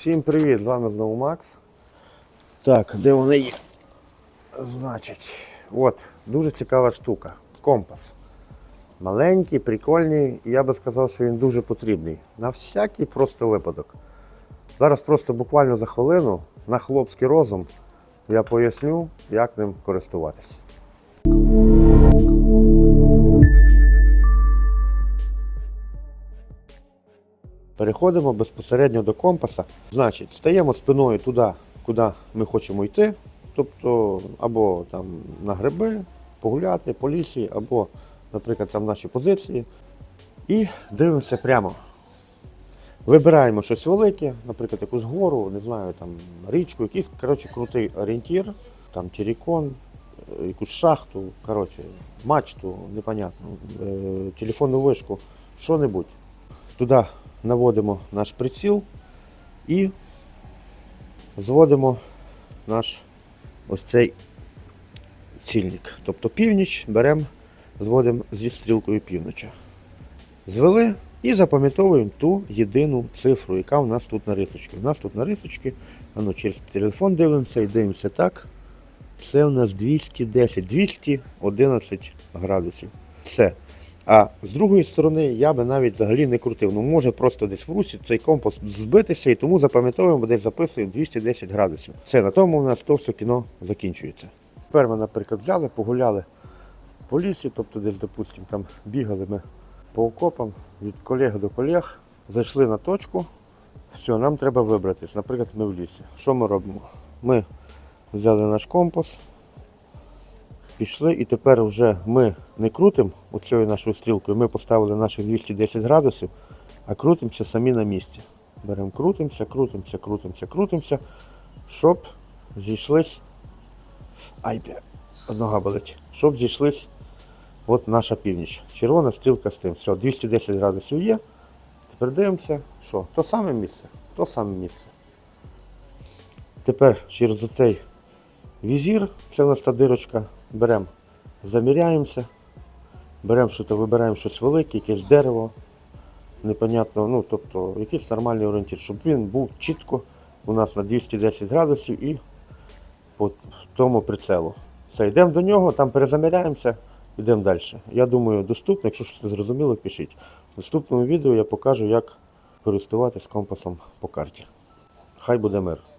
Всім привіт! З вами знову Макс. Так, де вони є? Значить, от, дуже цікава штука. Компас. Маленький, прикольний, і я би сказав, що він дуже потрібний. На всякий просто випадок. Зараз просто буквально за хвилину на хлопський розум я поясню, як ним користуватися. Переходимо безпосередньо до компаса. Значить, стаємо спиною туди, куди ми хочемо йти. Тобто, або там на гриби, погуляти по лісі, або, наприклад, там наші позиції. І дивимося прямо. Вибираємо щось велике, наприклад, якусь гору, не знаю, там річку, якийсь коротше, крутий орієнтір, там терикон, е, якусь шахту, коротше, мачту, непонятно, е, телефонну вишку, що-небудь. Туди наводимо наш приціл і зводимо наш ось цей цільник. Тобто північ беремо, зводимо зі стрілкою півночі. Звели і запам'ятовуємо ту єдину цифру, яка у нас тут на рисочці. У нас тут на рисочці, а ну, через телефон дивимося і дивимося так. Це у нас 210, 211 градусів. Все. А з другої сторони я би навіть взагалі не крутив. Ну може просто десь в русі цей компас збитися і тому запам'ятовуємо, десь записуємо 210 градусів. Все, на тому у нас то все кіно закінчується. Тепер ми, наприклад, взяли, погуляли по лісі, тобто десь, допустимо, там бігали ми по окопам від колег до колег, зайшли на точку. Все, нам треба вибратись. Наприклад, ми в лісі. Що ми робимо? Ми взяли наш компас, пішли, і тепер вже ми не крутимо оцією нашою стрілкою, ми поставили наші 210 градусів, а крутимося самі на місці. Беремо, крутимося, крутимося, крутимося, крутимося, щоб зійшлись. Ай, бля, нога болить. Щоб зійшлись от наша північ. Червона стрілка з тим. Все, 210 градусів є. Тепер дивимося, що? То саме місце. То саме місце. Тепер через оцей візір, це у нас та дирочка, беремо, заміряємося, беремо щось, вибираємо щось велике, якесь дерево, непонятно, ну тобто якийсь нормальний орієнтір, щоб він був чітко у нас на 210 градусів і по тому прицелу. Все, йдемо до нього, там перезаміряємося, йдемо далі. Я думаю, доступно, якщо щось не зрозуміло, пишіть. В наступному відео я покажу, як користуватись компасом по карті. Хай буде мир.